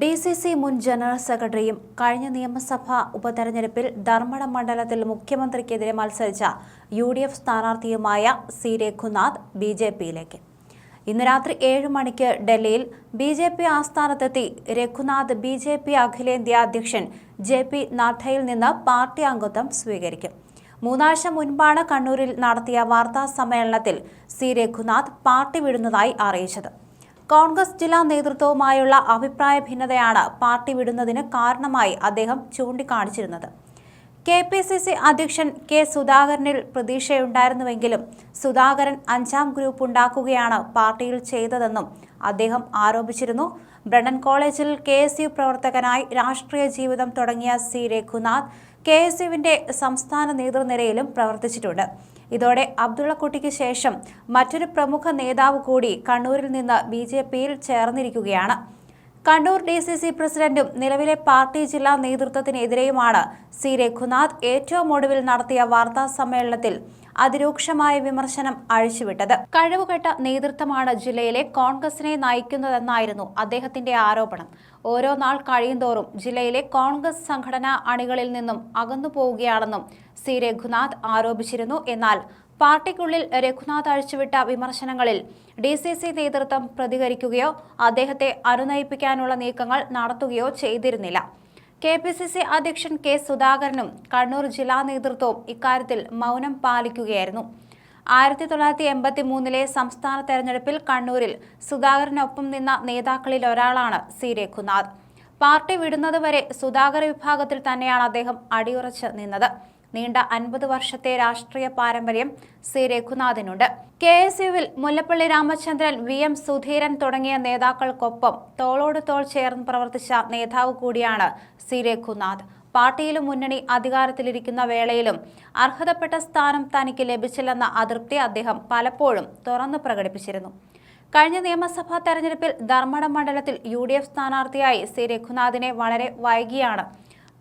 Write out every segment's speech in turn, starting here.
D C C മുൻ general സെക്രട്ടറിയും കഴിഞ്ഞ നിയമസഭാ ഉപതെരഞ്ഞെടുപ്പിൽ ധർമ്മടം മണ്ഡലത്തിൽ മുഖ്യമന്ത്രിക്കെതിരെ മത്സരിച്ച യു ഡി എഫ് സ്ഥാനാർത്ഥിയുമായ സി രഘുനാഥ് ബി ജെ പിയിലേക്ക്. ഇന്ന് രാത്രി ഏഴ് മണിക്ക് ഡൽഹിയിൽ ബി ജെ പി ആസ്ഥാനത്തെത്തി രഘുനാഥ് ബി ജെ പി അഖിലേന്ത്യാ അധ്യക്ഷൻ ജെ പി നദ്ദയിൽ നിന്ന് പാർട്ടി അംഗത്വം സ്വീകരിക്കും. മൂന്നാഴ്ച മുൻപാണ് കണ്ണൂരിൽ നടത്തിയ വാർത്താ സമ്മേളനത്തിൽ സി രഘുനാഥ് പാർട്ടി വിടുന്നതായി അറിയിച്ചത്. കോൺഗ്രസ് ജില്ലാ നേതൃത്വവുമായുള്ള അഭിപ്രായ ഭിന്നതയാണ് പാർട്ടി വിടുന്നതിന് കാരണമായി അദ്ദേഹം ചൂണ്ടിക്കാണിച്ചിരുന്നത്. കെ പി സി സി അധ്യക്ഷൻ കെ സുധാകരനിൽ പ്രതീക്ഷയുണ്ടായിരുന്നുവെങ്കിലും സുധാകരൻ അഞ്ചാം ഗ്രൂപ്പ് ഉണ്ടാക്കുകയാണ് പാർട്ടിയിൽ ചെയ്തതെന്നും അദ്ദേഹം ആരോപിച്ചിരുന്നു. ബ്രണ്ടൻ കോളേജിൽ കെ എസ് യു പ്രവർത്തകനായി രാഷ്ട്രീയ ജീവിതം തുടങ്ങിയ സി രഘുനാഥ് കെ എസ് യുവിന്റെ സംസ്ഥാന നേതൃനിരയിലും പ്രവർത്തിച്ചിട്ടുണ്ട്. ഇതോടെ അബ്ദുള്ളക്കുട്ടിക്ക് ശേഷം മറ്റൊരു പ്രമുഖ നേതാവ് കൂടി കണ്ണൂരിൽ നിന്ന് ബി ജെ പിയിൽ ചേർന്നിരിക്കുകയാണ്. കണ്ണൂർ ഡി സി സി പ്രസിഡന്റും നിലവിലെ പാർട്ടി ജില്ലാ നേതൃത്വത്തിനെതിരെയുമാണ് സി രഘുനാഥ് ഏറ്റവും ഒടുവിൽ നടത്തിയ വാർത്താ സമ്മേളനത്തിൽ അതിരൂക്ഷമായ വിമർശനം അഴിച്ചുവിട്ടത്. കഴിവുകെട്ട നേതൃത്വമാണ് ജില്ലയിലെ കോൺഗ്രസിനെ നയിക്കുന്നതെന്നായിരുന്നു അദ്ദേഹത്തിന്റെ ആരോപണം. ഓരോ നാൾ കഴിയുന്തോറും ജില്ലയിലെ കോൺഗ്രസ് സംഘടനാ അണികളിൽ നിന്നും അകന്നു പോവുകയാണെന്നും സി രഘുനാഥ് ആരോപിച്ചിരുന്നു. എന്നാൽ പാർട്ടിക്കുള്ളിൽ രഘുനാഥ് അഴിച്ചുവിട്ട വിമർശനങ്ങളിൽ ഡി സി സി നേതൃത്വം പ്രതികരിക്കുകയോ അദ്ദേഹത്തെ അനുനയിപ്പിക്കാനുള്ള നീക്കങ്ങൾ നടത്തുകയോ ചെയ്തിരുന്നില്ല. കെ പി സി സി അധ്യക്ഷൻ കെ സുധാകരനും കണ്ണൂർ ജില്ലാ നേതൃത്വവും ഇക്കാര്യത്തിൽ മൗനം പാലിക്കുകയായിരുന്നു. ആയിരത്തി തൊള്ളായിരത്തി എൺപത്തി മൂന്നിലെ സംസ്ഥാന തെരഞ്ഞെടുപ്പിൽ കണ്ണൂരിൽ സുധാകരനൊപ്പം നിന്ന നേതാക്കളിൽ ഒരാളാണ് സി രഘുനാഥ്. പാർട്ടി വിടുന്നതുവരെ സുധാകര വിഭാഗത്തിൽ തന്നെയാണ് അദ്ദേഹം അടിയുറച്ച് നിന്നത്. നീണ്ട അൻപത് വർഷത്തെ രാഷ്ട്രീയ പാരമ്പര്യം സി. രഘുനാഥിനുണ്ട്. കെ. എസ്. യുവിൽ മുല്ലപ്പള്ളി രാമചന്ദ്രൻ വി. എം. സുധീരൻ തുടങ്ങിയ നേതാക്കൾക്കൊപ്പം തോളോട് തോൾ ചേർന്ന് പ്രവർത്തിച്ച നേതാവ് കൂടിയാണ് സി. രഘുനാഥ്. പാർട്ടിയിലും മുന്നണി അധികാരത്തിലിരിക്കുന്ന വേളയിലും അർഹതപ്പെട്ട സ്ഥാനം തനിക്ക് ലഭിച്ചില്ലെന്ന അതൃപ്തി അദ്ദേഹം പലപ്പോഴും തുറന്നു പ്രകടിപ്പിച്ചിരുന്നു. കഴിഞ്ഞ നിയമസഭാ തെരഞ്ഞെടുപ്പിൽ ധർമ്മടം മണ്ഡലത്തിൽ യു ഡി എഫ് സ്ഥാനാർത്ഥിയായി സി. രഘുനാഥിനെ വളരെ വൈകിയാണ്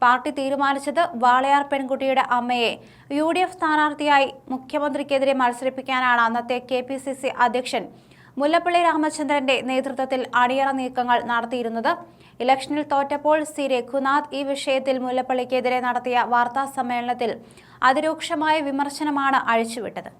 പാർട്ടി തീരുമാനിച്ചത് വാളയാർ പെൺകുട്ടിയുടെ അമ്മയെ. യു ഡി എഫ് സ്ഥാനാർത്ഥിയായി മുഖ്യമന്ത്രിക്കെതിരെ മത്സരിപ്പിക്കാനാണ് അന്നത്തെ കെ പി സി സി അധ്യക്ഷൻ മുല്ലപ്പള്ളി രാമചന്ദ്രന്റെ നേതൃത്വത്തിൽ അണിയറ നീക്കങ്ങൾ നടത്തിയിരുന്നത്. ഇലക്ഷനിൽ തോറ്റപ്പോൾ സി രഘുനാഥ് ഈ വിഷയത്തിൽ മുല്ലപ്പള്ളിക്കെതിരെ നടത്തിയ വാർത്താ സമ്മേളനത്തിൽ അതിരൂക്ഷമായ വിമർശനമാണ് അഴിച്ചുവിട്ടത്.